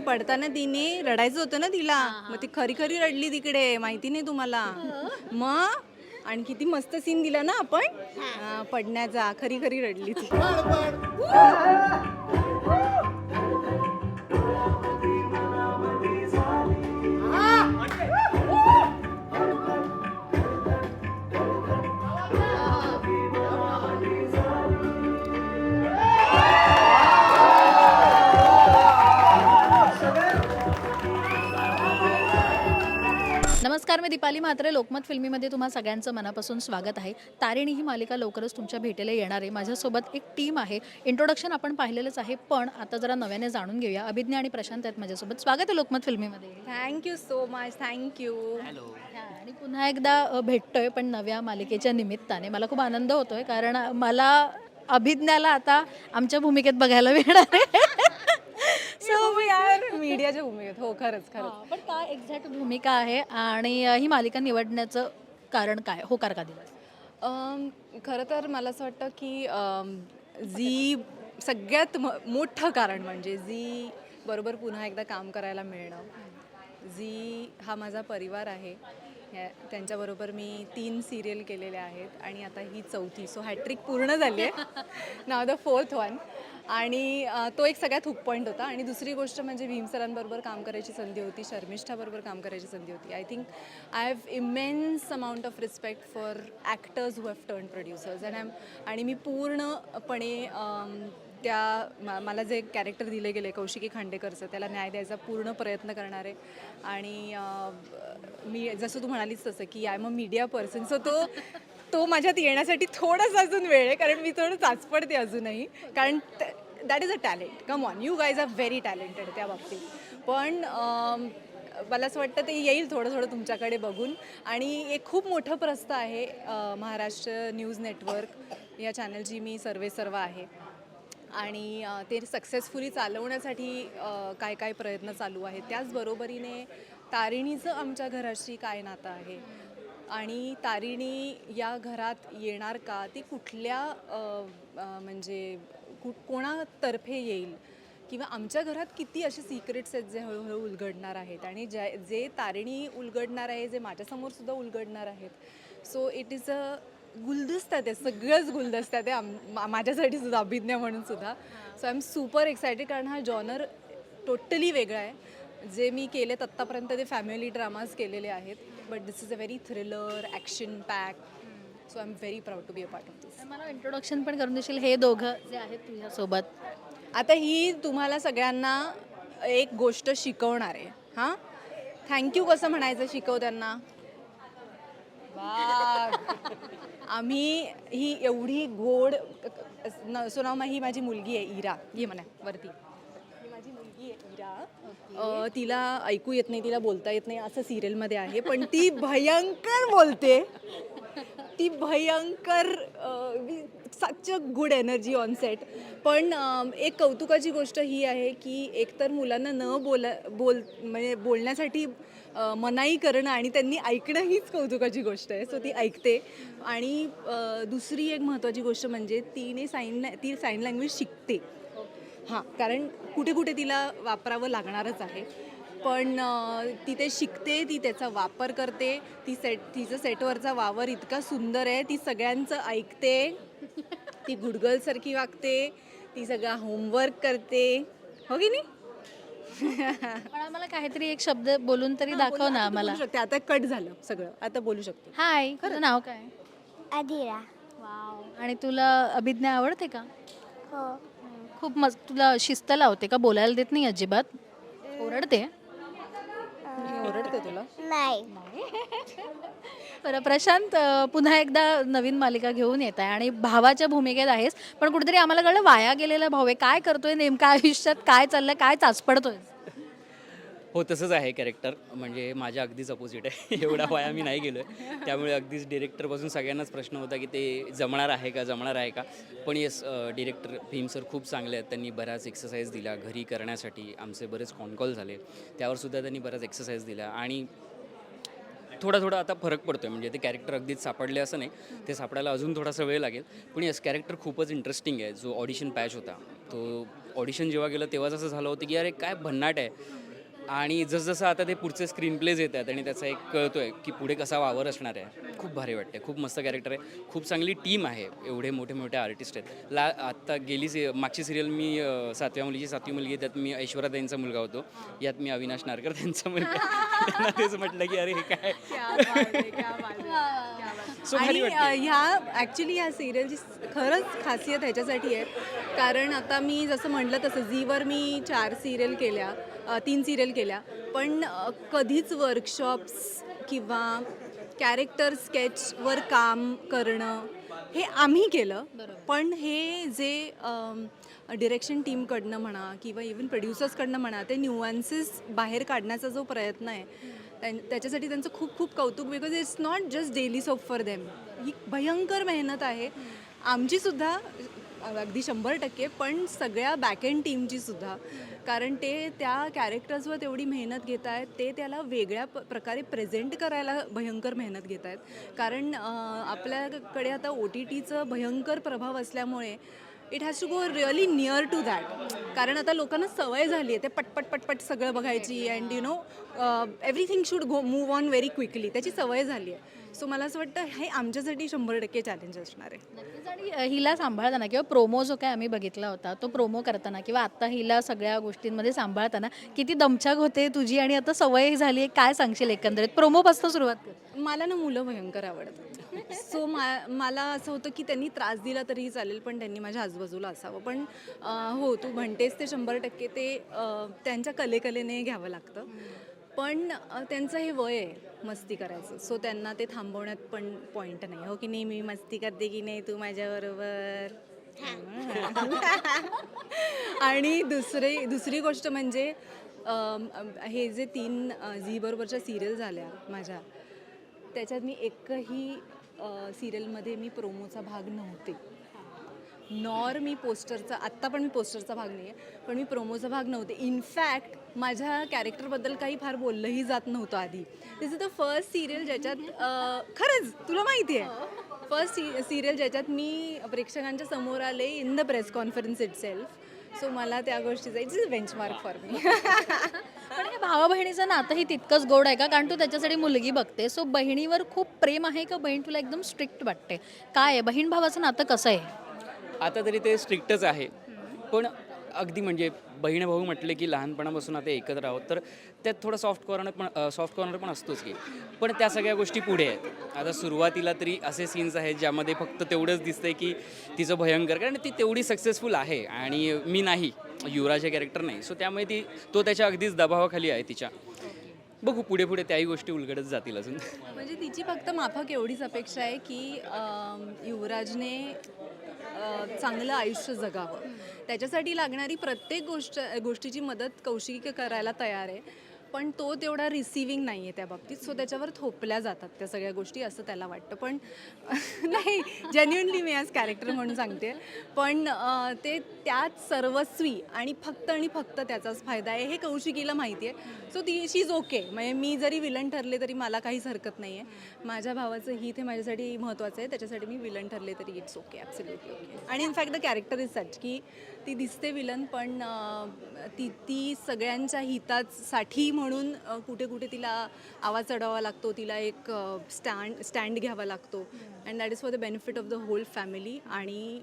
पडताना तिने रडायचं होतं ना तिला. मग ती खरी खरी रडली तिकडे माहिती नाही तुम्हाला. मग आणि किती मस्त सीन दिला ना आपण. हा, पडण्याचा खरी खरी रडली ती. नमस्कार मी दीपाली म्हात्रे लोकमत फिल्मीमध्ये तुम्हा सगळ्यांचं मनापासून स्वागत आहे. तारिणी ही मालिका लवकरच तुमच्या भेटीला येणार आहे. माझ्यासोबत एक टीम आहे. इंट्रोडक्शन आपण पाहिलेलंच आहे पण आता जरा नव्याने जाणून घेऊया. अभिज्ञा आणि प्रशांत आहेत माझ्यासोबत. स्वागत आहे Lokmat फिल्मीमध्ये. Thank you so much thank you हा, आणि पुन्हा एकदा भेटतोय पण नव्या मालिकेच्या निमित्ताने. मला खूप आनंद होतोय कारण मला अभिज्ञाला आता आमच्या भूमिकेत बघायला मिळणार आहे. सो यार मीडियाच्या भूमिकेत. हो खरंच खरंच. हा, पण काय एक्झॅक्ट भूमिका आहे आणि अ, ही मालिका निवडण्याचं कारण काय? होकार का दिला अम, खरं तर मला असं वाटतं की अम, झी सगळ्यात म मोठं कारण म्हणजे झी बरोबर पुन्हा एकदा काम करायला मिळणं. झी हा माझा परिवार आहे. ह्या- त्यांच्याबरोबर मी तीन सिरियल केलेल्या आहेत आणि आता ही चौथी. सो हॅट्रिक पूर्ण झाली आहे. नाव द फोर्थ वन आणि तो एक सगळ्यात हुक पॉईंट होता. आणि दुसरी गोष्ट म्हणजे भीम सरांबरोबर काम करायची संधी होती. शर्मिष्ठाबरोबर काम करायची संधी होती. I think I have immense amount of respect for actors who have turn producers and I आणि मी पूर्णपणे त्या मा- मला जे कॅरेक्टर दिले गेले कौशिकी खांडेकरचं त्याला न्याय द्यायचा पूर्ण प्रयत्न करणार. आहे आणि मी जसं तू म्हणालीस तसं की I am a media person so तो तो माझ्यात येण्यासाठी थोडासा अजून वेळ आहे कारण मी थोडं चाचपडते अजूनही. कारण that is a talent come on you guys are very talented त्या बाबतीत. पण मला असं वाटतं ते येईल थोडं थोडं तुमच्याकडे बघून. आणि एक खूप मोठं प्रस्थ आहे महाराष्ट्र न्यूज नेटवर्क या चॅनलची मी सर्वे सर्व आहे. आणि ते सक्सेसफुली चालवण्यासाठी काय काय प्रयत्न चालू आहेत त्याचबरोबरीने तारिणीचं आमच्या घराशी काय नातं आहे? आणि तारिणी या घरात येणार का? ती कुठल्या म्हणजे कु कोणातर्फे येईल? किंवा आमच्या घरात किती असे सिक्रेट्स आहेत जे हळूहळू उलगडणार आहेत? आणि ज्या जे तारिणी उलगडणार आहे जे माझ्यासमोरसुद्धा उलगडणार आहेत. सो इट इज अ गुलदस्त्यात आहे सगळंच गुलदस्त्यात आहे माझ्यासाठी सुद्धा अभिज्ञा म्हणून सुद्धा. So I am super excited कारण हा जॉनर टोटली वेगळा आहे. जे मी केलेत आत्तापर्यंत ते फॅमिली ड्रामाज केलेले आहेत. But this is a very thriller action pack so I am very proud to be a part of this मला इंट्रोडक्शन पण करून देशील? हे दोघं जे आहेत तुझ्यासोबत. आता ही तुम्हाला सगळ्यांना एक गोष्ट शिकवणार आहे. हां? थँक्यू कसं म्हणायचं शिकवताना वाह. आम्ही ही एवढी गोड सोनामा ही माझी मुलगी आहे इरा. ये म्हणा वरती. ही माझी मुलगी आहे इरा. तिला ऐकू येत नाही तिला बोलता येत नाही असं सिरियलमध्ये आहे पण ती भयंकर बोलते. ती भयंकर such good energy on set पण एक कौतुकाची गोष्ट ही आहे की एकतर मुलांना न बोला बोल म्हणजे बोलण्यासाठी मनाई करणं आणि त्यांनी ऐकणं हीच कौतुकाची गोष्ट आहे. सो ती ऐकते. आणि दुसरी एक महत्त्वाची गोष्ट म्हणजे तिने साईन ती साईन लँग्वेज शिकते. हां कारण कुठे कुठे तिला वापरावं लागणारच आहे. पण ती ते शिकते ती त्याचा वापर करते ती सेट तिचं सेटवरचा वावर इतका सुंदर आहे ती सगळ्यांचं ऐकते ती गुडगलसारखी वागते ती सगळा होमवर्क करते. हो की नाही? पण आम्हाला काहीतरी एक शब्द बोलून तरी दाखव ना आम्हाला बोलू शकते. आता कट झालं सगळं. आता बोलू शकते. हाय. तुझं नाव काय? अधीरा. वाव. आणि तुला अभिज्ञा आवडते का? हो. खूप मस्त. तुला शिस्त लावते का? बोलायला देत नाही अजिबात. ओरडते? ओरडते तुला? नाही. बरं प्रशांत अं, पुन्हा एकदा नवीन मालिका घेऊन येत आहे आणि भावाच्या भूमिकेत आहेस पण कुठेतरी आम्हाला कळलं वाया गेलेला भाऊ आहे. काय करतोय नेमका आयुष्यात? काय चाललंय? काय चाचपडतोय? हो तसंच आहे कॅरेक्टर म्हणजे माझ्या अगदीच अपोजिट आहे. एवढा वाया मी नाही गेलो आहे त्यामुळे अगदीच डिरेक्टरपासून सगळ्यांनाच प्रश्न होता की ते जमणार आहे का जमणार आहे का? पण येस डिरेक्टर भीम सर खूप चांगले आहेत. त्यांनी बऱ्याच एक्सरसाइज दिल्या घरी करण्यासाठी. आमचे बरेच कॉन कॉल झाले. त्यावर सुद्धा त्यांनी बऱ्याच एक्सरसाइज दिल्या आणि थोडा थोडा आता फरक पडतो आहे म्हणजे ते कॅरेक्टर अगदीच सापडले असं नाही. ते सापडायला अजून थोडासा वेळ लागेल. पण यस कॅरेक्टर खूपच इंटरेस्टिंग आहे. जो ऑडिशन पॅच होता तो ऑडिशन जेव्हा गेलं तेव्हाच असं झालं होतं की अरे काय भन्नाट आहे. आणि जसजसं आता ते पुढचे स्क्रीन प्लेज येत आहेत आणि त्याचा एक कळतोय की पुढे कसा वावर असणार आहे खूप भारी वाटते खूप मस्त कॅरेक्टर आहे. खूप चांगली टीम आहे. एवढे मोठे मोठे आर्टिस्ट आहेत. ला आत्ता गेली सी मागची सिरियल मी सातव्या मुलीची सातवी मुलगी आहे, त्यात मी ऐश्वर्या त्यांचा मुलगा होतो. यात मी अविनाश नारकर त्यांचा मुलगा त्यांना तेच म्हटलं की अरे हे काय. अ, ह्या ॲक्च्युली ह्या सिरियलची खरंच खासियत ह्याच्यासाठी आहे. कारण आता मी जसं म्हटलं तसं झीवर मी चार सिरियल केल्या तीन सिरियल केल्या. पण कधीच वर्कशॉप्स किंवा कॅरेक्टर स्केचवर काम करणं हे आम्ही केलं. पण हे जे डिरेक्शन टीमकडनं म्हणा किंवा इवन प्रोड्युसर्सकडनं म्हणा ते न्यूअन्सेस बाहेर काढण्याचा जो प्रयत्न आहे त्यां- त्याच्यासाठी त्यांचं खूप खूप कौतुक because it's not just daily soap for them ही भयंकर मेहनत आहे. आमचीसुद्धा अगदी शंभर टक्के पण सगळ्या बॅक एंड टीमची सुद्धा कारण ते त्या कॅरेक्टर्सवर तेवढी मेहनत घेत आहेत ते त्याला वेगळ्या प प्रकारे प्रेझेंट करायला भयंकर मेहनत घेत आहेत. कारण आपल्याकडे आता ओ टी टीचं भयंकर प्रभाव असल्यामुळे it has to go really near to that कारण आता लोकांना सवय झाली आहे ते पटपट पटपट सगळं बघायची and you know everything should go move on very quickly त्याची सवय झाली आहे. सो मला असं वाटतं हे आमच्यासाठी शंभर टक्के चॅलेंज असणार आहे. नक्कीच. आणि अ, हिला सांभाळताना किंवा प्रोमो जो काय आम्ही बघितला होता तो प्रोमो करताना किंवा आता हिला सगळ्या गोष्टींमध्ये सांभाळताना किती दमछाक होते तुझी आणि आता सवय झाली आहे काय सांगशील एकंदरीत? प्रोमोपासून सुरुवात कर. मला ना मुलं भयंकर आवडतात. सो मा मला असं होतं की त्यांनी त्रास दिला तरीही चालेल पण त्यांनी माझ्या आजूबाजूला असावं. पण अं, हो तू म्हणतेस ते शंभर टक्के ते अं, त्यांच्या कलेकलेने घ्यावं लागतं. पण त्यांचं हे वय आहे मस्ती करायचं. सो त्यांना ते थांबवण्यात पण पॉईंट नाही. हो की नाही मी मस्ती करते की नाही तू माझ्याबरोबर? आणि दुसरे दुसरी गोष्ट म्हणजे हे जे तीन झी बरोबरच्या सिरियल झाल्या माझ्या त्याच्यात मी एकही सिरियलमध्ये मी प्रोमोचा भाग नव्हते. नॉर मी पोस्टरचा आत्ता पण मी पोस्टरचा भाग नाही आहे पण मी प्रोमोचा भाग नव्हते. इनफॅक्ट माझ्या कॅरेक्टरबद्दल काही फार बोललंही जात नव्हतं आधी. This is the first serial ज्याच्यात खरंच तुला माहिती आहे. फर्स्ट सि सिरियल ज्याच्यात मी प्रेक्षकांच्या समोर आले in the press conference itself so मला त्या गोष्टीचा it's is benchmark for me पण हे भावा बहिणीचं नातंही तितकंच गोड आहे का? कारण तू त्याच्यासाठी मुलगी बघते. सो बहिणीवर खूप प्रेम आहे का? बहीण तुला एकदम स्ट्रिक्ट वाटते. काय आहे? बहीण भावाचं नातं कसं आहे? आता तरी ते स्ट्रिक्टच आहे. पण अगदी म्हणजे बहीण भाऊ म्हटले की लहानपणापासून आता एकत्र आहोत तर त्यात थोडं सॉफ्ट कॉर्नर पण सॉफ्ट कॉर्नर पण असतोच की. पण त्या सगळ्या गोष्टी पुढे आहेत. आता सुरुवातीला तरी असे सीन्स आहेत ज्यामध्ये फक्त तेवढंच दिसतंय की तिचं भयंकर कारण ती तेवढी सक्सेसफुल आहे आणि मी नाही युवराज हे कॅरेक्टर नाही. सो त्यामुळे ती तो त्याच्या अगदीच दबावाखाली आहे तिच्या. बघू पुढे पुढे त्याही गोष्टी उलगडत जातील अजून. म्हणजे तिची फक्त माफक एवढीच अपेक्षा आहे की युवराजने चांगलं आयुष्य जगावं. त्याच्यासाठी लागणारी प्रत्येक गोष्ट गोष्टीची मदत कौशिकी करायला तयार आहे. पण तो तेवढा रिसिविंग नाही आहे त्या बाबतीत. सो त्याच्यावर थोपल्या जातात त्या सगळ्या गोष्टी असं त्याला वाटतं. पण नाही जेन्युनली मी आज कॅरेक्टर म्हणून सांगते. पण ते त्यात सर्वस्वी आणि फक्त आणि फक्त त्याचाच फायदा आहे हे कौशिकीला माहिती आहे. सो ती शी इज ओके म्हणजे मी जरी विलन ठरले तरी मला काहीच हरकत नाही आहे माझ्या भावाचं हित हे माझ्यासाठी महत्त्वाचं आहे त्याच्यासाठी मी विलन ठरले तरी इट्स ओके ॲब्सोल्युटली ओके आणि in fact the character is such की ती दिसते विलन पण ती ती सगळ्यांच्या हितासाठी म्हणून कुठे कुठे तिला आवाज चढवावा लागतो तिला एक स्टँड स्टँड घ्यावा लागतो. And that is for the benefit of the whole family आणि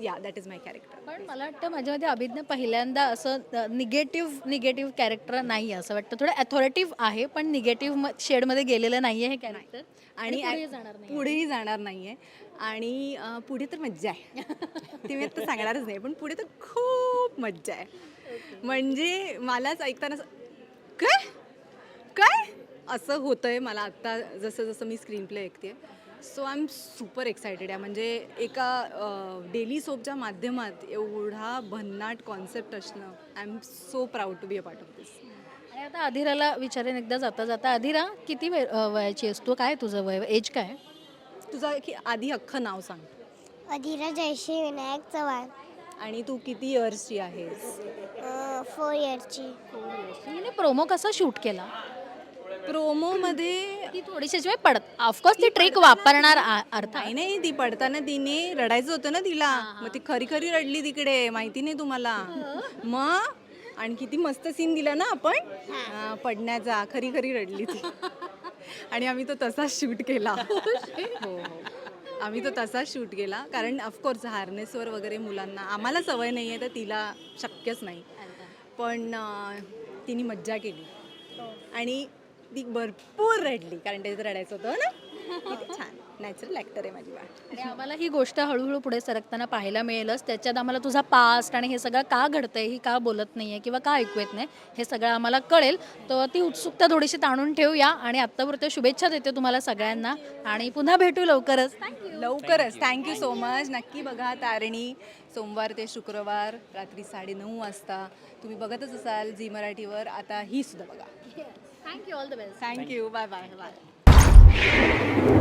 या दॅट इज माय कॅरेक्टर पण मला वाटतं माझ्यामध्ये अभिज्ञा पहिल्यांदा असं निगेटिव्ह निगेटिव्ह कॅरेक्टर नाही आहे असं वाटतं. थोडं अथॉरिटिव्ह आहे पण निगेटिव्ह शेडमध्ये गेलेलं नाही आहे हे कॅरेक्टर आणि पुढेही जाणार नाही आहे आणि पुढे तर मज्जा आहे. ती मी आता सांगणारच नाही पण पुढे तर खूप मज्जा आहे. म्हणजे मलाच ऐकताना काय? काय? असं होतंय मला आत्ता जसं जसं मी स्क्रीन प्ले ऐकते so I am super excited आहे म्हणजे एका डेली सोपच्या माध्यमात एवढा भन्नाट कॉन्सेप्ट असणं I am so proud to be a part of this आणि आता अधिराला विचारेन एकदा जाता जाता अधिरा किती वे- वयाची आहेस? तू काय तुझं वय? एज काय तुझा की आधी अख्खं नाव सांग. अधिरा जयश्री विनायक चव्हाण. आणि तू किती इयर्सची आहेस? फोर इयरची हिने प्रोमो कसा शूट केला? प्रोमोमध्ये ती थोडीशी शिवाय पडत. ऑफकोर्स ती ट्रिक वापरणार आ- अर्थात. नाही नाही ती पडताना तिने रडायचं होतं ना तिला. मग ती खरी खरी रडली तिकडे माहिती नाही तुम्हाला. मग आणि किती मस्त सीन दिला ना आपण. हा, पडण्याचा खरी खरी रडली ती. आणि आम्ही तो तसाच शूट केला. हो हो. आम्ही तो तसाच शूट केला. कारण ऑफकोर्स हार्नेसवर वगैरे मुलांना आम्हाला सवय नाही आहे तर तिला शक्यच नाही. पण तिने मज्जा केली. आणि ती भरपूर रडली कारण त्याचं रडायचं होतं ना? किती छान. नॅचरल ॲक्टर आहे माझी वाट. आणि आम्हाला ही गोष्ट हळूहळू पुढे सरकताना पाहायला मिळेलच. त्याच्यात आम्हाला तुझा पास्ट आणि हे सगळं का घडतंय ही का बोलत नाहीये किंवा का ऐकू येत नाही हे सगळं आम्हाला कळेल. तर ती उत्सुकता थोडीशी ताणून ठेवूया आणि आत्तापुरत्या शुभेच्छा देते तुम्हाला सगळ्यांना. आणि पुन्हा भेटू लवकरच. थँक्यू लवकरच. थँक्यू सो मच नक्की बघा तारिणी सोमवार ते शुक्रवार रात्री साडेनऊ वाजता. तुम्ही बघतच असाल झी मराठीवर. आता ही सुद्धा बघा. Thank you all the best thank you bye bye bye Thank you.